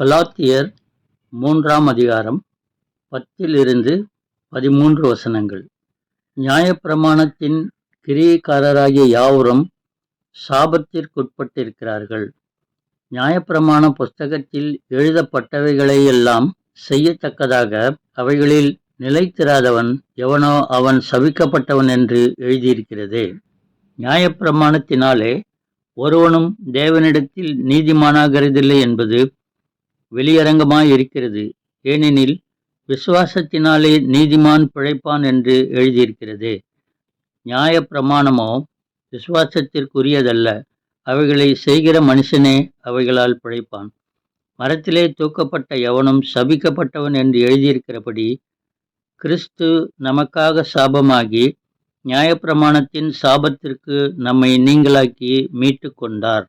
கலாத்தியர் மூன்றாம் அதிகாரம் பத்திலிருந்து பதிமூன்று வசனங்கள். நியாயப்பிரமாணத்தின் கிரியைக்காரராகிய யாவரும் சாபத்திற்குட்பட்டிருக்கிறார்கள். நியாயப்பிரமாண புஸ்தகத்தில் எழுதப்பட்டவைகளையெல்லாம் செய்யத்தக்கதாக அவைகளில் நிலைத்திராதவன் எவனோ அவன் சபிக்கப்பட்டவன் என்று எழுதியிருக்கிறது. நியாயப்பிரமாணத்தினாலே ஒருவனும் தேவனிடத்தில் நீதிமானாகிறதில்லை என்பது வெளியரங்கமாய் இருக்கிறது. ஏனெனில் விசுவாசத்தினாலே நீதிமான் பிழைப்பான் என்று எழுதியிருக்கிறதே. நியாயப்பிரமாணமோ விசுவாசத்திற்குரியதல்ல. அவைகளை செய்கிற மனுஷனே அவைகளால் பிழைப்பான். மரத்திலே தூக்கப்பட்ட எவனும் சபிக்கப்பட்டவன் என்று எழுதியிருக்கிறபடி கிறிஸ்து நமக்காக சாபமாகி நியாயப்பிரமாணத்தின் சாபத்திற்கு நம்மை நீங்களாக்கி மீட்டு கொண்டார்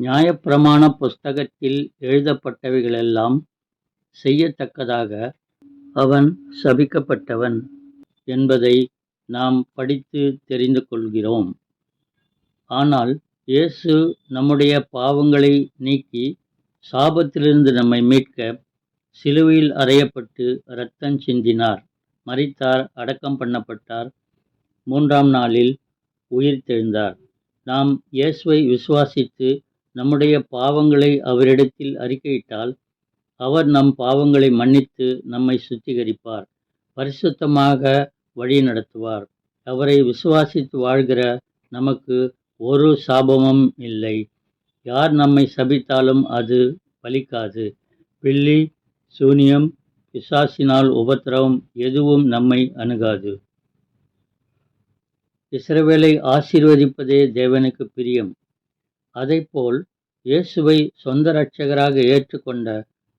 நியாயப்பிரமாண புஸ்தகத்தில் எழுதப்பட்டவைகளெல்லாம் செய்யத்தக்கதாக அவன் சபிக்கப்பட்டவன் என்பதை நாம் படித்து தெரிந்து கொள்கிறோம். ஆனால் இயேசு நம்முடைய பாவங்களை நீக்கி சாபத்திலிருந்து நம்மை மீட்க சிலுவையில் அறையப்பட்டு இரத்தம் சிந்தினார். மறித்தார் அடக்கம் பண்ணப்பட்டார். மூன்றாம் நாளில் உயிர் தெழுந்தார். நாம் இயேசுவை விசுவாசித்து நம்முடைய பாவங்களை அவரிடத்தில் அறிக்கையிட்டால் அவர் நம் பாவங்களை மன்னித்து நம்மை சுத்திகரிப்பார். பரிசுத்தமாக வழி நடத்துவார். அவரை விசுவாசித்து வாழ்கிற நமக்கு ஒரு சாபமும் இல்லை. யார் நம்மை சபித்தாலும் அது பலிக்காது. பில்லி சூனியம் பிசாசினால் உபத்திரவம் எதுவும் நம்மை அணுகாது. இஸ்ரவேலை ஆசீர்வதிப்பதே தேவனுக்கு பிரியம். அதைப்போல் இயேசுவை சொந்த இரட்சகராக ஏற்றுக்கொண்ட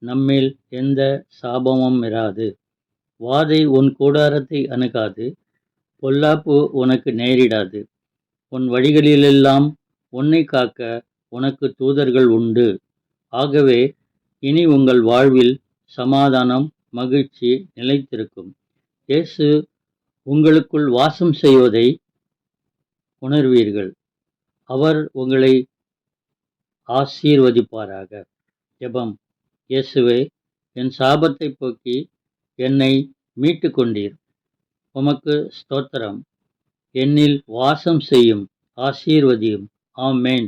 நம்மேல் எந்த சாபமும் இராது. வாதை உன் கூடாரத்தை அணுகாது பொல்லாப்பு உனக்கு நேரிடாது. உன் வழிகளிலெல்லாம் உன்னை காக்க உனக்கு தூதர்கள் உண்டு. ஆகவே இனி உங்கள் வாழ்வில் சமாதானம் மகிழ்ச்சி நிலைத்திருக்கும். இயேசு உங்களுக்குள் வாசம் செய்வதை உணர்வீர்கள். அவர் உங்களை ஆசீர்வதிப்பாராக. ஜெபம். இயேசுவே என் சாபத்தை போக்கி என்னை மீட்டு கொண்டீர் உமக்கு ஸ்தோத்திரம். என்னில் வாசம் செய்யும் ஆசீர்வதியும். ஆமேன்.